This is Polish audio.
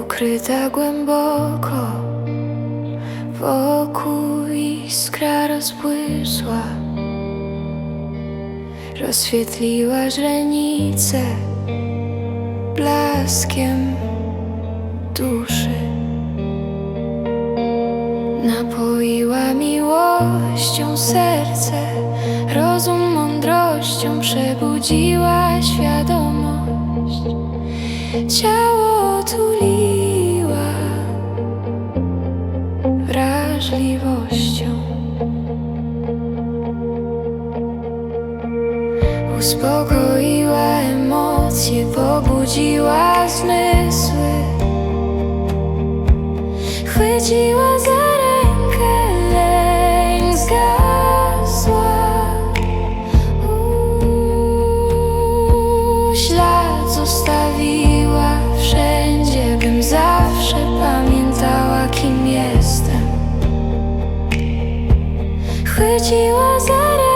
ukryta głęboko Wokół iskra rozbłysła Rozświetliła źrenice Blaskiem duszy. Napoiła miłością serce Rozum mądrością przebudziła świadomość. Ciało tuliła wrażliwością. Uspokoiła emocje, pobudziła zmysły. Chwyciła za rękę, lęk zgasła. Uuu, Ślad zostawiła wszędzie, bym zawsze pamiętała, kim jestem But she was that?